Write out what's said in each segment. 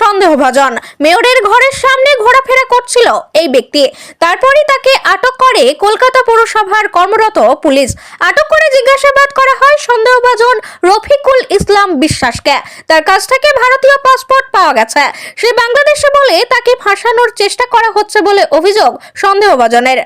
সন্দেহভাজন। মেয়রের ঘরের সামনে ঘোরাফেরা করছিল এই ব্যক্তি। তারপরই তাকে আটক করে কলকাতা পৌরসভার কর্মরত পুলিশ। আটক করে জিজ্ঞাসাবাদ করা হয় সন্দেহভাজন রফিকুল ইসলাম বিশ্বাসকে। তার কাছ থেকে ভারতীয় পাসপোর্ট পাওয়া গেছে। সে বাংলাদেশে বলে তাকে ফাঁসানোর চেষ্টা করা হচ্ছে বলে অভিযোগ সন্দেহভাজনের।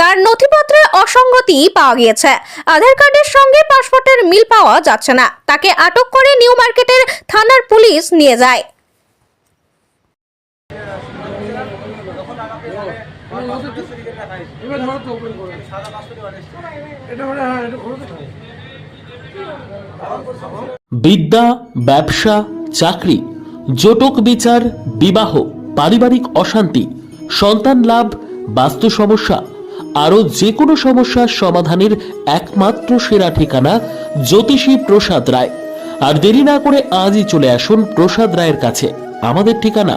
তার নথিপত্রে অসঙ্গতি পাওয়া গিয়েছে। আধার কার্ডের সঙ্গে পাসপোর্টের মিল পাওয়া যাচ্ছে না। তাকে আটক করে নিউ মার্কেটের থানার পুলিশ নিয়ে যায়। মানে হ্যাঁ বিদ্যা, ব্যবসা, চাকরি, জটক বিচার, বিবাহ, পারিবারিক অশান্তি, সন্তান লাভ, বাস্তু সমস্যা, আরও যে কোনো সমস্যার সমাধানের একমাত্র সেরা ঠিকানা জ্যোতিষী প্রসাদ রায়। আর দেরি না করে আজই চলে আসুন প্রসাদ রায়ের কাছে। আমাদের ঠিকানা